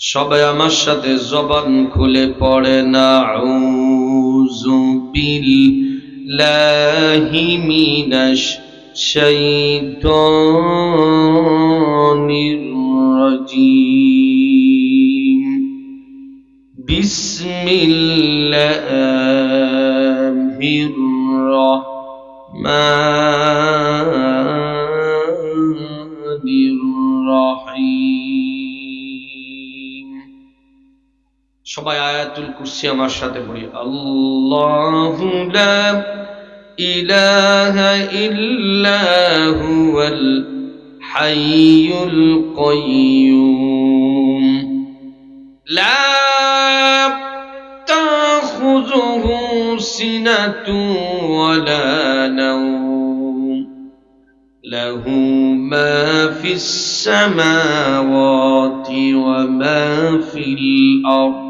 সবাই আমার সাথে জবান খুলে পড়ে না বিসমিল্লাহির রহমানির সবাই আয়াতুল কুরসি আমার সাথে পড়ি। আল্লাহু লা ইলাহা ইল্লা হুয়াল হাইয়ুল কাইয়্যুম লা তাখুযুহু সিনাতুন ওয়ালা নাওম। লাহু মা ফিস সামাওয়াতি ওয়া মা ফিল আরদ।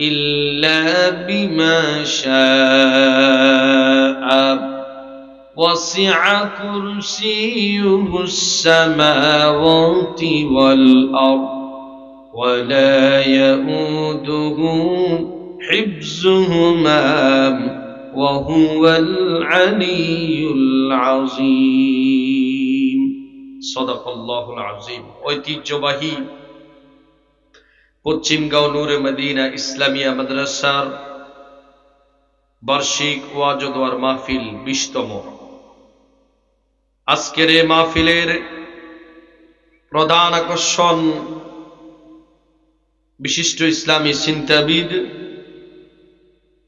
إلا بما شاء وسع كرسيه السماوات والأرض ولا يؤوده حفظهما وهو العلي العظيم صدق الله العظيم ঐতিহ্যবাহী পশ্চিমগাঁও নূরে মদিনা ইসলামিয়া মাদ্রাসার বার্ষিক ওয়াজদোয়ার মাহফিল বিশতম। আজকের এই মাহফিলের প্রধান আকর্ষণ বিশিষ্ট ইসলামী চিন্তাবিদ,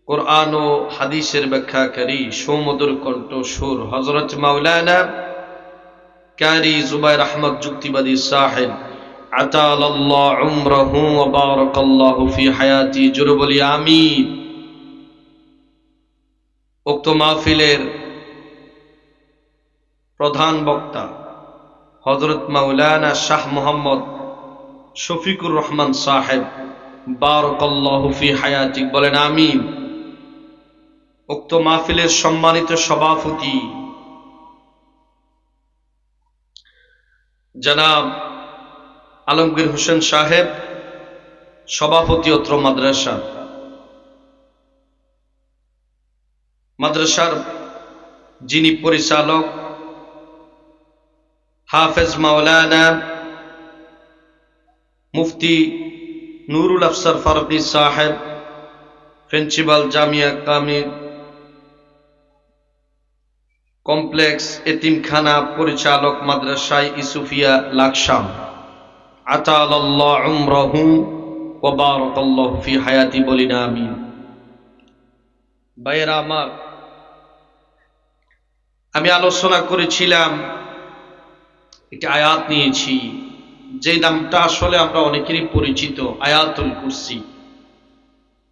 কোরআন ও হাদিসের ব্যাখ্যাকারী সৌমদুর কণ্ঠ সুর হজরত মাওলানা ক্যারি জুবাই আহমদ যুক্তিবাদী সাহেব। হায়াতি উক্ত মাহফিলের প্রধান বক্তা হযরত মাওলানা শাহ মোহাম্মদ শফিকুর রহমান সাহেব, বারাকাল্লাহু ফি হায়াতিক, বলেন, আমিন। উক্ত মাহফিলের সম্মানিত সভাপতি জনাব আলমগীর হোসেন সাহেব, সভাপতি অত্র মাদ্রাসা। মাদ্রাসার যিনি পরিচালক, হাফেজ মাওলানা মুফতি নুরুল আফসার ফারুকি সাহেব, প্রিন্সিপাল জামিয়া কামির কমপ্লেক্স এতিমখানা পরিচালক মাদ্রাসায় ইসুফিয়া লাকসাম। আমি আলোচনা করেছিলাম, একটি আয়াত নিয়েছি। যে নামটা আসলে আমরা অনেকেরই পরিচিত, আয়াতুল কুরসি।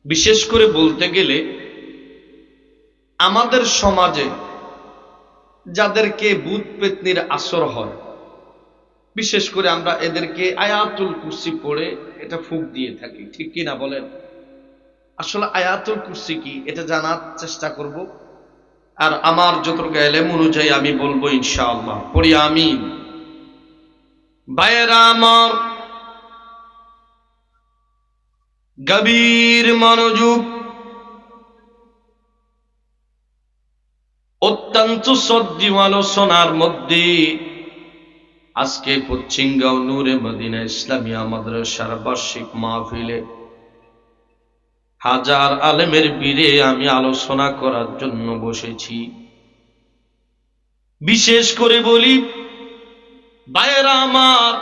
বিশেষ করে বলতে গেলে, আমাদের সমাজে যাদেরকে ভূত পেতনির আসর হয় বিশেষ করে আমরা এদেরকে আয়াতুল কুরসি পড়ে এটা ফুক দিয়ে থাকি। ঠিক কি না বলেন? আসলে আয়াতুল কুরসি কি? এটা জানার চেষ্টা করব। আর আমার যতটুকু এলেম অনুযায়ী আমি বলব ইনশাআল্লাহ। পড়ি আমিন। ভাইয়েরা আমার, গভীর মনোযোগ, অত্যন্ত সদ্যি আলোচনার মধ্যে আজকে পশ্চিমগাঁও নূরে মদিনা ইসলামিয়া মাদ্রাসার বার্ষিক মাহফিলে হাজার আলেমের বীরে আমি আলোচনা করার জন্য বসেছি। বিশেষ করে বলি, ভাইয়েরা আমার,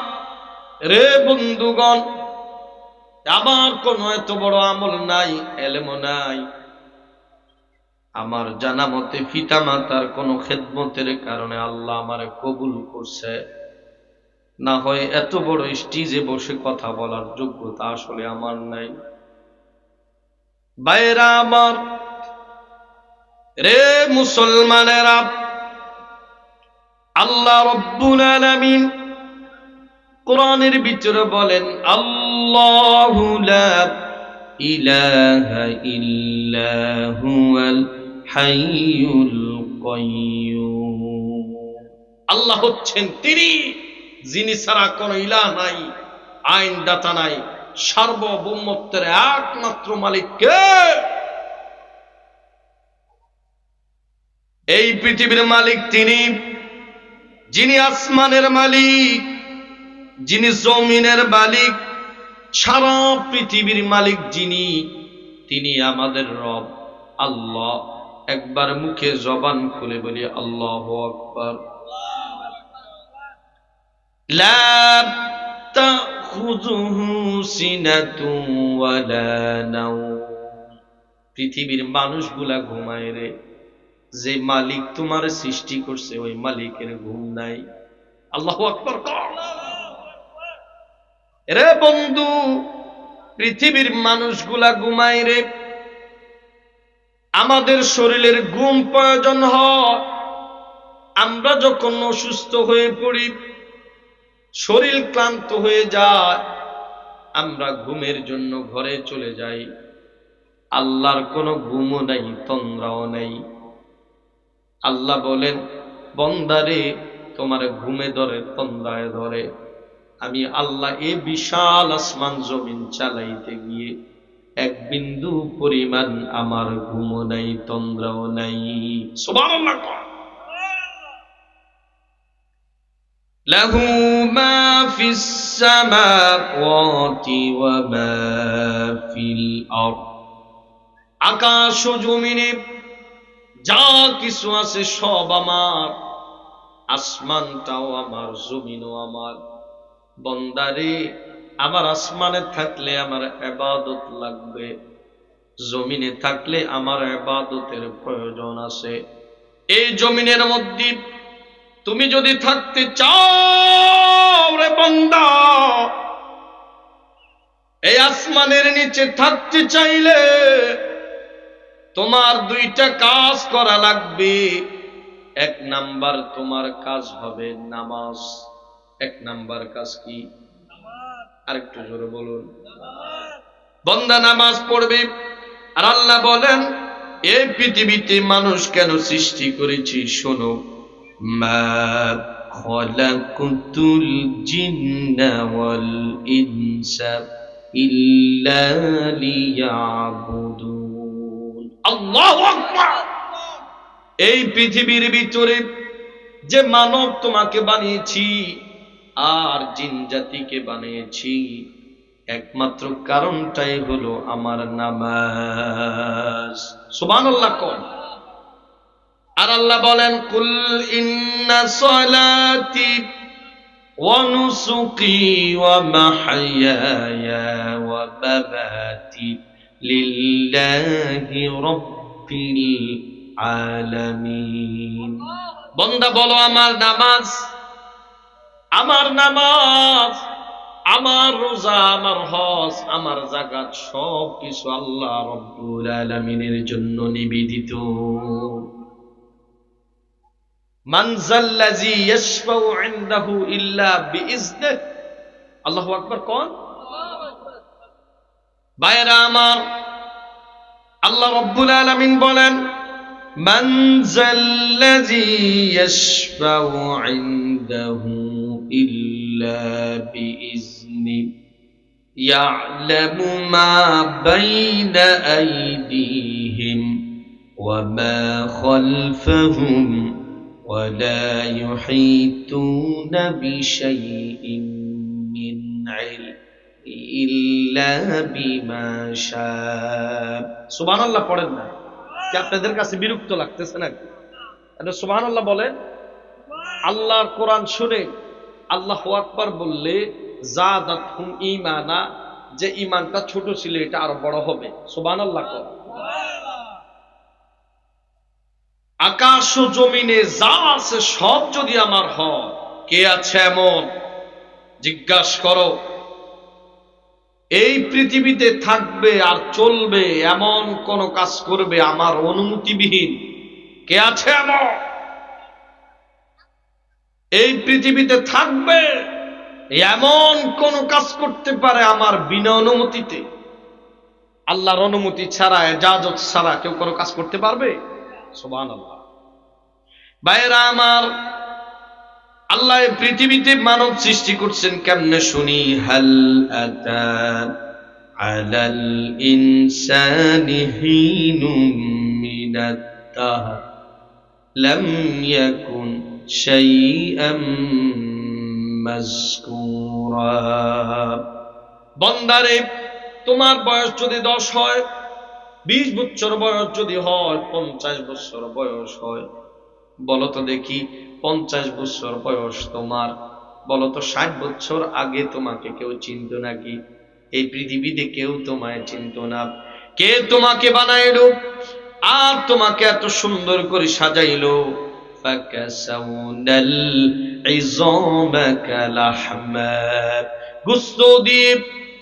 রে বন্ধুগণ, আমার কোনো এত বড় আমল নাই, এলেমো নাই। আমার জানা মতে পিতা মাতার কোনো খেদমতের কারণে আল্লাহ আমার কবুল করছে। না হয় এত বড় স্টিজে বসে কথা বলার যোগ্যতা আসলে আমার নাই। বাইরা আমার, রে মুসলমানেরা, আল্লাহ রব্বুল আলামিন কোরআনের ভিতরে বলেন, আল্লাহু লা ইলাহা ইল্লা হুয়াল হাইয়ুল কাইয়্যুম আল্লাহ হচ্ছেন তিনি। যিনি ছাড়া কোনো ইলাহ নাই আইন দাতা নাই, সার্বভৌমত্বের একমাত্র মালিক কে? এই পৃথিবীর মালিক তিনি, যিনি আসমানের মালিক, যিনি জমিনের মালিক, সারা পৃথিবীর মালিক যিনি, তিনি আমাদের রব, আল্লাহ। একবার মুখে জবান খুলে বলি, আল্লাহ আকবার। لا تأخذه سنة ولا نوم পৃথিবীর মানুষগুলা ঘুমায় রে যে মালিক তোমার সৃষ্টি করছে ওই মালিকের ঘুম নাই আল্লাহ আকবর রে বন্ধু পৃথিবীর মানুষগুলা ঘুমায় রে আমাদের শরীরের ঘুম প্রয়োজন হয় আমরা যখন অসুস্থ হয়ে পড়ি শরীর ক্লান্ত হয়ে যায়, আমরা ঘুমের জন্য ঘরে চলে যাই। আল্লাহর কোনো ঘুমও নাই, তন্দ্রাও নেই। আল্লাহ বলেন বন্দারে তোমার ঘুমে ধরে, তন্দ্রায় ধরে। আমি আল্লাহ এ বিশাল আসমান জমিন চালাইতে গিয়ে এক বিন্দু পরিমাণ আমার ঘুমও নাই, তন্দ্রাও নাই। সুবহানাল্লাহ কর। له ما في السماوات وما في الأرض আকাশ ও জমিনে যা কিছু আছে সব আমার আসমানটাও আমার জমিনও আমার বন্দারে আমার আসমানে থাকলে আমার এবাদত লাগবে জমিনে থাকলে আমার এবাদতের প্রয়োজন আছে এই জমিনের মধ্যে তুমি যদি থাকতে চাও রে বন্দা এই আসমানের নিচে থাকতে চাইলে তোমার দুইটা কাজ করা লাগবে। এক নাম্বার তোমার কাজ হবে নামাজ। এক নাম্বার কাজ কি? আরেকটু জোরে বলুন। বন্দা নামাজ পড়বে। আর আল্লাহ বলেন এই পৃথিবীতে মানুষ কেন সৃষ্টি করেছি? শোনো। ما خلقت الجن والإنس إلا ليعبدون الله أكبر এই পৃথিবীর ভিতরে যে মানব তোমাকে বানিয়েছি আর জিন জাতিকে বানিয়েছি একমাত্র কারণটাই হলো আমার নামাজ সুবহানাল্লাহ কোন আর আল্লাহ বলেন, কুল ইন্না সলাতি ওয়া মাহইয়ায়া ওয়া মামাতি লিল্লাহি রাব্বিল বন্দা বলো, আমার নামাজ আমার নামাজ, আমার রোজা, আমার হজ, আমার জাকাত সব কিছু আল্লাহ রব্বুল আলামিনের জন্য নিবেদিত। মান জাল্লাযী ইয়াশফাউ ইনদাহু ইল্লা বিইজনিহি আল্লাহু আকবার কোন বাইরা আমার আল্লাহ রব্বুল আলামিন বলেন মান জাল্লাযী ইয়াশফাউ ইনদাহু ইল্লা বিইজনিহি يعلم ما بين أيديهم وما خلفهم ولا يحيطون بشيء من علم إلا بما شاء سبحان الله পড়েন না কি আপনাদের কাছে বিরক্ত লাগতেছে নাকি সুবহান আল্লাহ বলেন আল্লাহর কোরআন শুনে আল্লাহ আকবার বললে জাদাতহুম ঈমানা যে ঈমানটা ছোট ছিল এটা আরো বড় হবে সুবহানাল্লাহ কর আকাশ ও জমিনে যা আছে সব যদি আমার হয়, কে আছে এমন? জিজ্ঞাসা করো। এই পৃথিবীতে থাকবে আর চলবে, এমন কোন কাজ করবে আমার অনুমতিবিহীন। কে আছে এমন? এই পৃথিবীতে থাকবে, এমন কোন কাজ করতে পারে আমার বিনা অনুমতিতে। আল্লাহর অনুমতি ছাড়া, এজাজত ছাড়া কেউ কোনো কাজ করতে পারবে? সোবান আমার, আল্লাহ পৃথিবীতে মানব সৃষ্টি করছেন কেমনে শুনি? হাল আলাল ইনসানি হিনুম মিনাত দাহর লাম ইয়াকুন শাইআম মাযকুরা। বন্দারে, তোমার বয়স যদি দশ হয় বিশ বছর বয়স যদি হয়, পঞ্চাশ বছর বয়স হয়। বলো তো দেখি, পঞ্চাশ বছর বয়স তোমার। বলো তো ষাট বছর আগে তোমাকে কেউ চিনত নাকি? এই পৃথিবীতে কেউ তোমায় চিনত না। কে তোমাকে বানাইলো? আর তোমাকে এত সুন্দর করে সাজাইলো। গুস্ত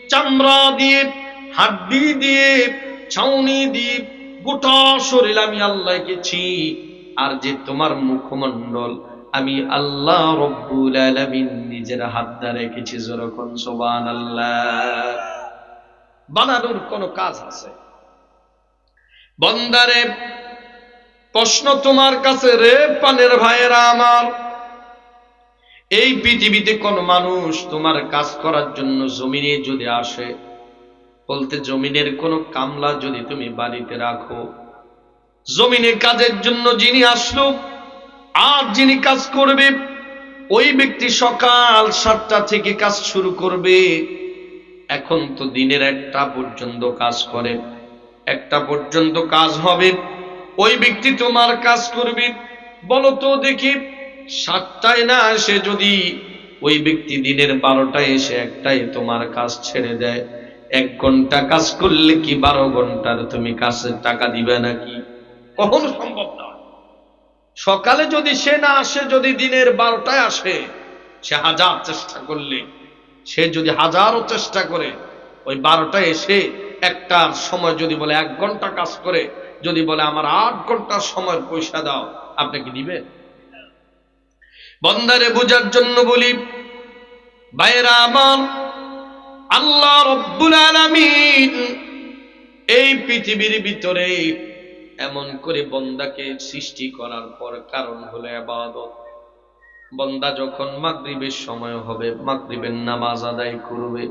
চামড়া দ্বীপ, হাড্ডি দ্বীপ ছাউনি দিয়ে গোটা শরীর আমি আল্লাহ গেছি আর যে তোমার মুখমণ্ডল, আমি আল্লাহ রব্বুল আলামিন নিজের হাত দ্বারা রেখেছি, যেরকম সোবান আল্লাহ বানানোর কোন কাজ আছে? বন্দারে, প্রশ্ন তোমার কাছে রে, পানের ভাইয়েরা আমার। এই পৃথিবীতে কোন মানুষ তোমার কাজ করার জন্য জমিনে যদি আসে বলতে জমিনের কোন কামলা যদি তুমি বাড়িতে রাখো। জমিনে কাজের জন্য যিনি আসলো, আর যিনি কাজ করবে, ওই ব্যক্তি সকাল সাতটা থেকে কাজ শুরু করবে। এখন তো দিনের একটা পর্যন্ত কাজ করে, একটা পর্যন্ত কাজ হবে। ওই ব্যক্তি তোমার কাজ করবে। বলো তো দেখি, সাতটায় না এসে যদি ওই ব্যক্তি দিনের বারোটায় এসে একটাই তোমার কাজ ছেড়ে দেয়? এক ঘণ্টা কাজ করলে কি বারো ঘণ্টার তুমি কাজের টাকা দিবে নাকি? কখনো সম্ভব নয় সকালে যদি সে না আসে, যদি দিনের বারোটায় আসে, সে হাজার চেষ্টা করলে, সে যদি হাজারও চেষ্টা করে, ওই বারোটায় এসে একটার সময় যদি বলে এক ঘণ্টা কাজ করে, যদি বলে আমার আট ঘণ্টার সময়ের পয়সা দাও, আপনি কি দিবেন? বন্দারে বোঝার জন্য বলি বাইরা আমার আল্লাহ রব্বুল আলামিন এই পৃথিবীর ভিতরে এমন করে বন্দাকে সৃষ্টি করার পর কারণ হলো আবাদত। বন্দা যখন মাগরিবের সময় হবে, মাগরিবের নামাজ আদায় করবে,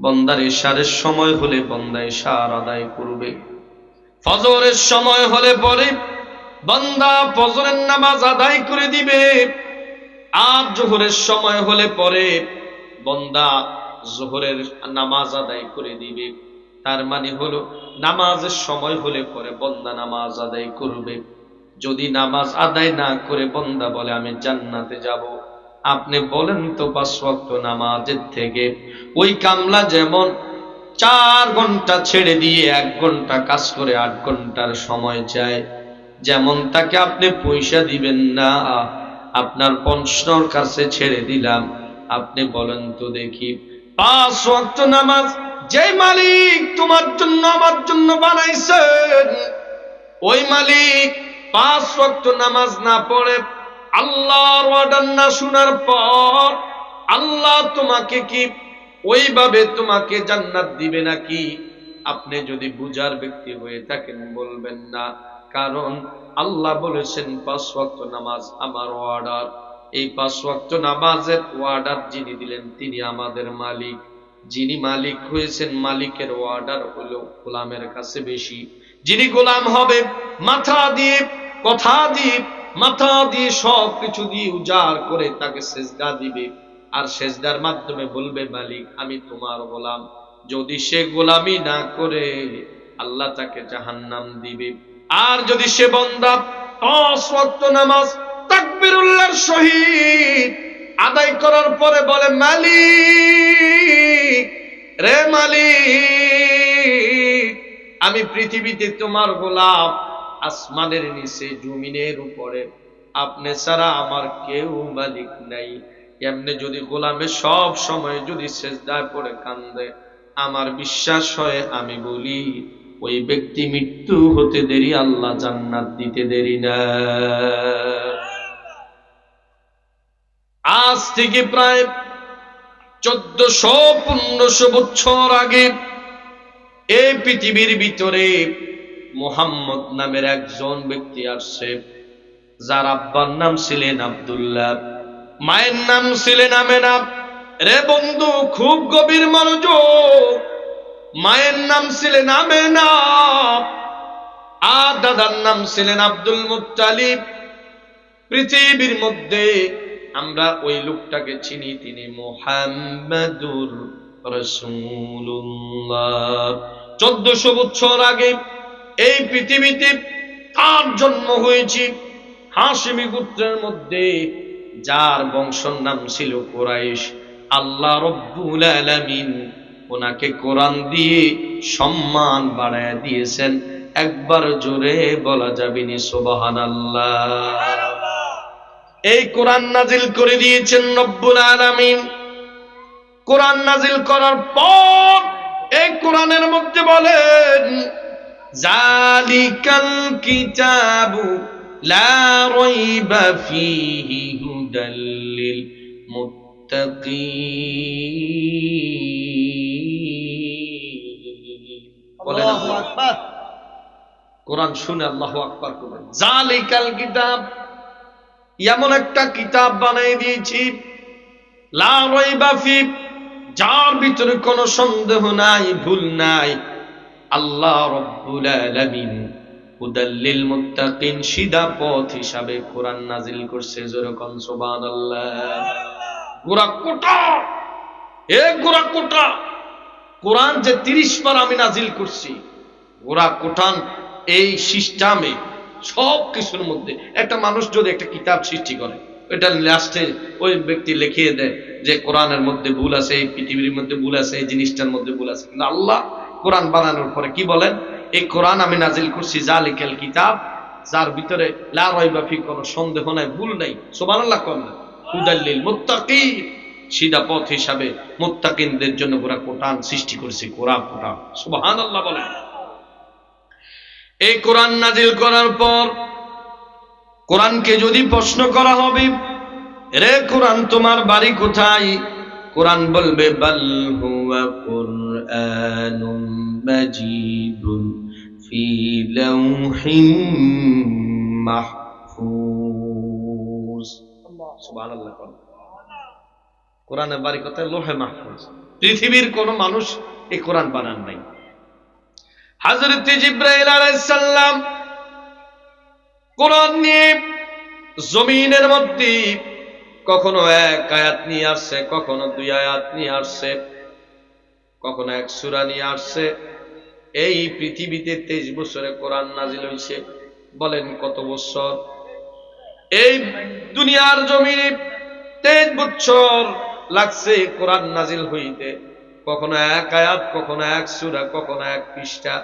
বন্দার ইশারের সময় হলে বন্দা ইশার আদায় করবে। ফজরের সময় হলে পরে বন্দা ফজরের নামাজ আদায় করে দিবে। আর জোহরের সময় হলে পরে বন্দা জোহরের নামাজ আদায় করে দিবে। তার মানে হলো, নামাজের সময় হলে পরে বন্দা নামাজ আদায় করবে। যদি নামাজ আদায় না করে বন্দা বলে, আমি জান্নাতে যাব। আপনি বলেন তো, পাঁচ নামাজের থেকে ওই কামলা যেমন চার ঘণ্টা ছেড়ে দিয়ে এক ঘণ্টা কাজ করে আট ঘণ্টার সময় চায়, যেমন তাকে আপনি পয়সা দিবেন না আপনার পঞ্চর কাছে ছেড়ে দিলাম। আপনি বলেন তো দেখি। পাঁচ ওয়াক্ত নামাজ যে মালিক তোমার জন্য, আমার জন্য বানাইছেন ওই মালিক পাঁচ ওয়াক্ত নামাজ না পড়ে, আল্লাহর না শোনার পর আল্লাহ তোমাকে কি ওইভাবে তোমাকে জান্নাত দিবে নাকি? আপনি যদি বুজার ব্যক্তি হয়ে থাকেন, বলবেন না। কারণ আল্লাহ বলেছেন, পাঁচ ওয়াক্ত নামাজ আমার অর্ডার এই পাঁচ ওয়াক্ত নামাজের অর্ডার যিনি দিলেন, তিনি আমাদের মালিক। যিনি মালিক হয়েছেন, মালিকের অর্ডার হলো গোলামের কাছে বেশি। যিনি গোলাম হবে, মাথা দিয়ে, কথা দিয়ে, মাথা দিয়ে সব কিছু দিয়ে উজাড় করে তাকে সেজদা দিবে। আর সেজদার মাধ্যমে বলবে, মালিক, আমি তোমার গোলাম। যদি সে গোলামি না করে, আল্লাহ তাকে জাহান্নাম দিবে। আর যদি সে বন্দা নামাজ তাকবিরুল্লাহর সহিত আদায় করার পরে বলে, মালিক, রে মালিক, আমি পৃথিবীতে তোমার গোলাপ আসমানের নিচে, জমিনের উপরে। আপনি ছাড়া আমার কেউ মালিক নাই। এমনি যদি গোলামে সব সময় যদি শেষদায় পড়ে কান্দে, আমার বিশ্বাস হয় আমি বলি, ওই ব্যক্তি মৃত্যু হতে দেরি, আল্লাহ জান্নাত দিতে দেরি না। আজ থেকে প্রায় চোদ্দশো পনেরোশো বছর আগে এই পৃথিবীর ভিতরে মোহাম্মদ নামের একজন ব্যক্তি আসছে, যার আব্বার নাম ছিলেন আব্দুল্লাহ। মায়ের নাম ছিলেন আমেনা রে বন্ধু, খুব গভীর মনোযোগ। মায়ের নাম ছিলেন আমেনা আর দাদার নাম ছিলেন আব্দুল মুত্তালিব। পৃথিবীর মধ্যে আমরা ওই লোকটাকে চিনি, তিনি মোহাম্মদুর রসুল্লাহ চোদ্দশো বছর আগে এই পৃথিবীতে তার জন্ম হয়েছে হাসিমি গোত্রের মধ্যে, যার বংশর নাম ছিল কোরাইশ। আল্লাহ রব্বুল আলামিন ওনাকে কোরআন দিয়ে সম্মান বাড়ায় দিয়েছেন। একবার জোরে বলা যাবেনি সোবাহান আল্লাহ এই কোরআন নাজিল করে দিয়েছেন রব্বুল আলামিন। কোরআন নাজিল করার পর এই কোরআনের মধ্যে বলেন জালিকাল কিতাবু লা রাইবা ফীহি হুদাল লিল মুত্তাকিন। কোরআন শুনে আল্লাহু আকবার করবেন জালিকাল কিতাব এমন একটা কিতাব বানিয়ে দিয়েছি। লা রাইবা যার ভিতরে কোনো সন্দেহ নাই, ভুল নাই। আল্লাহ রব্বুল আলামিন হুদাল্লিল মুত্তাকিন সিধা পথ হিসাবে কোরআন নাজিল করছে যেরকম, সুবহানাল্লাহ। গোরা কোটা, এ গোরা কোটা, কোরআন যে তিরিশ বার আমি নাজিল করছি গোরা কোটান এই সিস্টেমে সব কিছুর মধ্যে। একটা মানুষ যদি একটা কিতাব সৃষ্টি করে এটা লাস্টে ওই ব্যক্তি লিখিয়ে দেয় যে কোরআনের মধ্যে ভুল আছে, এই পৃথিবীর মধ্যে ভুল আছে, এই জিনিসটার মধ্যে ভুল আছে। কিন্তু আল্লাহ কোরআন বানানোর পরে কি বলেন? এই কোরআন আমি নাজিল করছি জালিকাল কিতাব, যার ভিতরে লা রাইবা ফি, কোনো সন্দেহ নাই, ভুল নাই। সুবহানাল্লাহ কম হুদাল্লিল মুত্তাকি সিধা পথ হিসাবে মুত্তাকিনদের জন্য পুরা কোরআন সৃষ্টি করেছে, কোরআন কোরআন। সুবহানাল্লাহ বলেন। এই কোরআন নাজিল করার পর কোরআনকে যদি প্রশ্ন করা হবে, রে কোরআন, তোমার বাড়ি কোথায়? কোরআন বলবে। কোরআনের বাড়ি কোথায়? লোহে মাহফুজ। পৃথিবীর কোন মানুষ এই কোরআন বানান নাই। হাজরত জিব্রাইল আলাইসাল্লাম কোরআন নিয়ে জমিনের মধ্যে কখনো এক আয়াত নিয়ে আসছে, কখনো দুই আয়াত নিয়ে আসছে, কখনো এক সুরা নিয়ে আসছে। এই পৃথিবীতে তেইশ বছরে কোরআন নাজিল হয়েছে বলেন কত বছর? এই দুনিয়ার জমিনে তেইশ বছর লাগছে কোরআন নাজিল হইতে। কখনো এক আয়াত, কখনো এক সুরা, কখনো এক পৃষ্ঠা।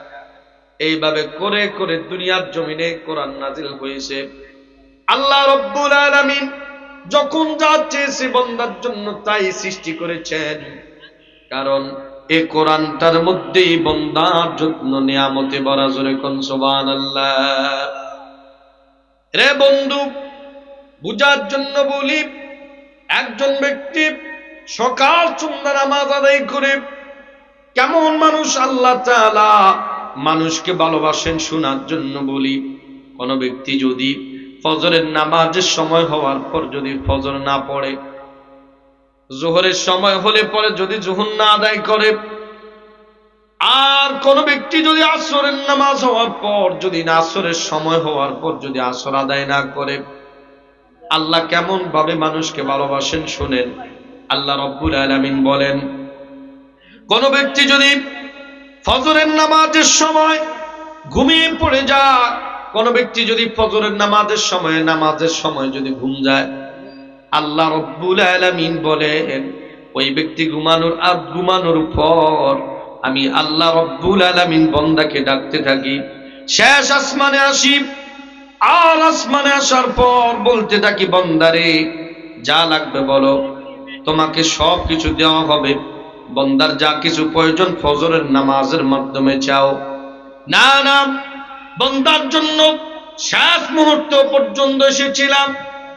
এইভাবে করে করে দুনিয়ার জমিনে কোরআন নাজিল হয়েছে। আল্লাহ রব্বুল আলামিন যখন যা চেয়েছে বন্দার জন্য তাই সৃষ্টি করেছেন। কারণ এ কোরআনটার মধ্যেই বন্দার যত্ন, নিয়ামতে বরা জোরে কোন আল্লাহ রে বন্ধু, বুঝার জন্য বলি, একজন ব্যক্তি সকাল সন্ধ্যা নামাজ আদায় করে কেমন মানুষ আল্লাহ তাআলা মানুষকে ভালোবাসেন শোনার জন্য বলি, কোন ব্যক্তি যদি ফজরের নামাজের সময় হওয়ার পর যদি ফজর না পড়ে, জোহরের সময় হলে পরে যদি জোহর না আদায় করে, আর কোন ব্যক্তি যদি আসরের নামাজ হওয়ার পর যদি না আসরের সময় হওয়ার পর যদি আসর আদায় না করে, আল্লাহ কেমন ভাবে মানুষকে ভালোবাসেন শোনেন। আল্লাহ রব্বুল আলামিন বলেন, কোন ব্যক্তি যদি ফজরের নামাজের সময় ঘুমিয়ে পড়ে যায়, কোন ব্যক্তি যদি ফজরের নামাজের সময় নামাজের সময় যদি ঘুম যায়, আল্লাহ রব্বুল আলামিন বলেন, ওই ব্যক্তি ঘুমানোর আর ঘুমানোর পর আমি আল্লাহ রব্বুল আলামিন বন্দাকে ডাকতে থাকি। শেষ আসমানে আসি, আর আসমানে আসার পর বলতে থাকি, বন্দারে, যা লাগবে বলো। তোমাকে সব কিছু দেওয়া হবে। বন্দার যা কিছু প্রয়োজন ফজরের নামাজের মাধ্যমে চাও। না না, বন্দার জন্য শেষ মুহূর্ত পর্যন্ত এসেছিলাম।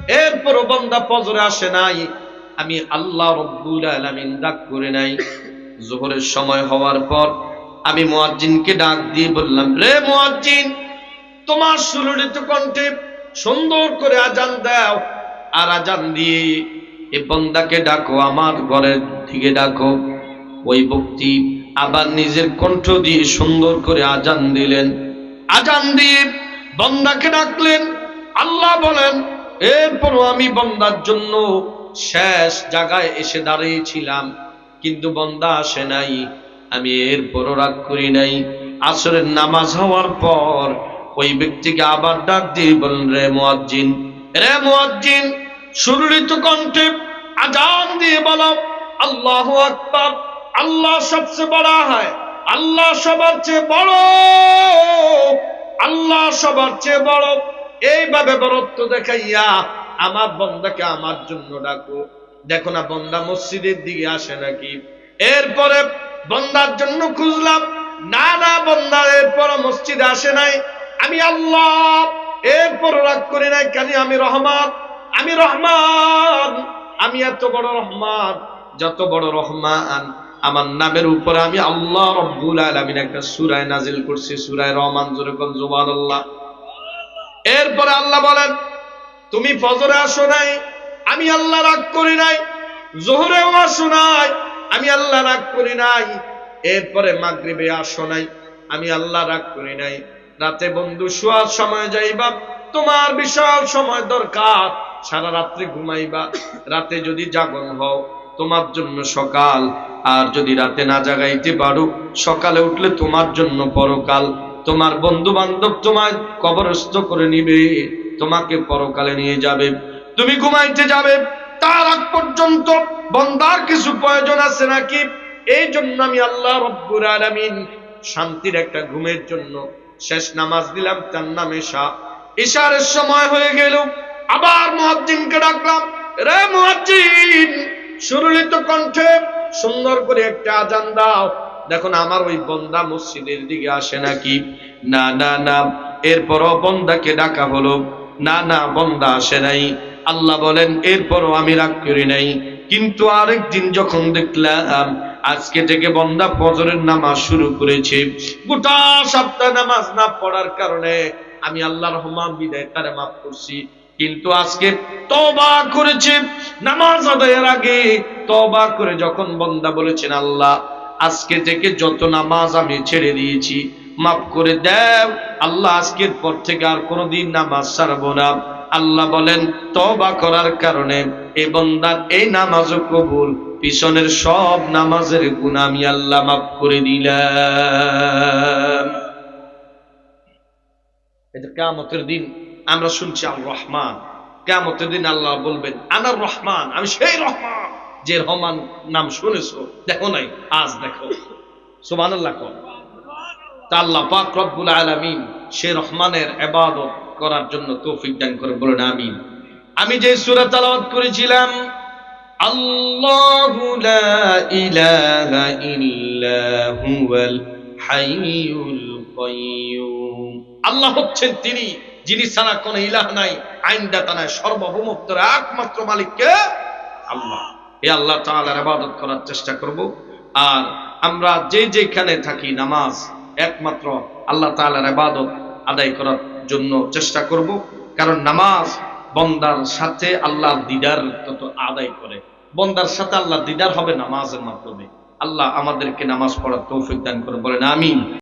এরপরও বন্দা ফজরে আসে নাই। আমি আল্লাহ রব্বুল আলামিন ডাক করে নাই। জোহরের সময় হওয়ার পর আমি মুয়াজ্জিনকে ডাক দিয়ে বললাম, রে মুয়াজ্জিন, তোমার সুললিত কণ্ঠে সুন্দর করে আজান দাও। আর আজান দিয়ে এ বন্দাকে ডাকো, আমার ঘরের দিকে ডাকো। ওই ব্যক্তি আবার নিজের কণ্ঠ দিয়ে সুন্দর করে আজান দিলেন। আজান দিয়ে বন্দাকে ডাকলেন। আল্লাহ বলেন, এরপরও আমি বন্দার জন্য শেষ জায়গায় এসে দাঁড়িয়েছিলাম, কিন্তু বন্দা আসে নাই। আমি এরপরও রাগ করি নাই। আসরের নামাজ হওয়ার পর ওই ব্যক্তিকে আবার ডাক দিয়ে বলেন রে মুয়াজ্জিন রে মুয়াজ্জিন সুরলিত কণ্ঠে আজান দিয়ে বলো, আল্লাহ আকবার, আল্লাহ সবচেয়ে বড় হয়, আল্লাহ সবার চেয়ে বড়, আল্লাহ সবার চেয়ে বড়। এইভাবে বরত্ব দেখাইয়া আমার বন্দাকে আমার জন্য ডাকো। দেখো না, বন্দা মসজিদের দিকে আসে নাকি? এরপরে বন্দার জন্য খুঁজলাম, না না, বন্দা এরপর মসজিদে আসে নাই। আমি আল্লাহ, এরপর রাগ করি নাই কেন আমি রহমান? আমি রহমান, আমি এত বড় রহমান, যত বড় রহমান। আমার নামের উপরে আমি আল্লাহ রব্বুল আলামিন একটা সূরায় নাজিল করছি, সূরায় রহমান জোরে কোন সুবহানাল্লাহ। এরপরে আল্লাহ বলেন, তুমি ফজরে আসো নাই, আমি আল্লাহ রাগ করি নাই, জোহরেও আসো নাই, আমি আল্লাহ রাগ করি নাই। এরপরে মাগরিবে আসো নাই, আমি আল্লাহ রাগ করি নাই। রাতে বন্ধু শোয়ার সময় যাইবা, তোমার বিশাল সময় দরকার। সারা রাত্রে ঘুমাইবা, রাতে যদি জাগন হও, তোমার জন্য সকাল। আর যদি রাতে না জাগাইতে পারো, সকালে উঠলে তোমার জন্য পরকাল। তোমার বন্ধু বান্ধব তোমায় কবরস্থ করে নিবে, তোমাকে পরকালে নিয়ে যাবে। তুমি ঘুমাইতে যাবে, তার আগ পর্যন্ত বন্দার কিছু প্রয়োজন আছে নাকি? এই জন্য আমি আল্লাহ রব্বুর আলামিন শান্তির একটা ঘুমের জন্য শেষ নামাজ দিলাম, তার নামে শাহ ইশারের সময় হয়ে গেল। আবার মুয়াজ্জিনকে ডাকলাম, রে মুয়াজ্জিন সুরলিত কণ্ঠে সুন্দর করে একটা আজান দাও। দেখুন, আমার ওই বন্দা মসজিদের দিকে আসে নাকি? না না না। এরপরও বন্দাকে ডাকা হলো। না না, বন্দা আসে নাই। আল্লাহ বলেন, এরপরও আমি রাগ করি নাই। কিন্তু আরেকদিন যখন দেখলাম, আজকে থেকে বন্দা ফজরের নামাজ শুরু করেছে। গোটা সপ্তাহ নামাজ না পড়ার কারণে আমি আল্লাহ রহমান বিদায় তারে মাফ করছি। কিন্তু আজকে তবা করেছে, নামাজ আদায়ের আগে তবা করে যখন বন্দা বলেছেন, আল্লাহ, আজকে থেকে যত নামাজ আমি ছেড়ে দিয়েছি, মাফ করে দেব আল্লাহ, আজকের পর থেকে আর কোনোদিন নামাজ ছাড়বো না। আল্লাহ বলেন তবা করার কারণে এ বন্দার এই নামাজও কবুল, পিছনের সব নামাজের গুণ আমি আল্লাহ মাফ করে দিলাম। এটা কেমতের দিন। আমরা শুনছি আল রহমান। কেমতের দিন আল্লাহ বলবেন আনার রহমান, আমি সেই রহমান, যে রহমান নাম শুনেছো, দেখো নাই, আজ দেখো। সুমান আল্লাহ কর আল্লাহ পাক রব্বুল আলামিন সে রহমানের এবাদত করার জন্য তৌফিক দান করে বলেন, আমিন। আমি যে সূরা তেলাওয়াত করেছিলাম, আল্লাহু ইলাহা ইল্লা হুয়াল হাইয়ুল আল্লাহ হচ্ছেন তিনি যিনি ছাড়া কোন ইলাহ নাই আইনদাতা নাই সর্বভৌমত্বের একমাত্র মালিককে আল্লাহ। এই আল্লাহ তাআলার ইবাদত করার চেষ্টা করব। আর আমরা যে যেখানে থাকি, নামাজ একমাত্র আল্লাহ তাআলার ইবাদত আদায় করার জন্য চেষ্টা করব। কারণ নামাজ বন্দার সাথে আল্লাহ দিদার তত আদায় করে। বন্দার সাথে আল্লাহ দিদার হবে নামাজের মাধ্যমে। আল্লাহ আমাদেরকে নামাজ পড়ার তৌফিক দান করে বলেন আমিন।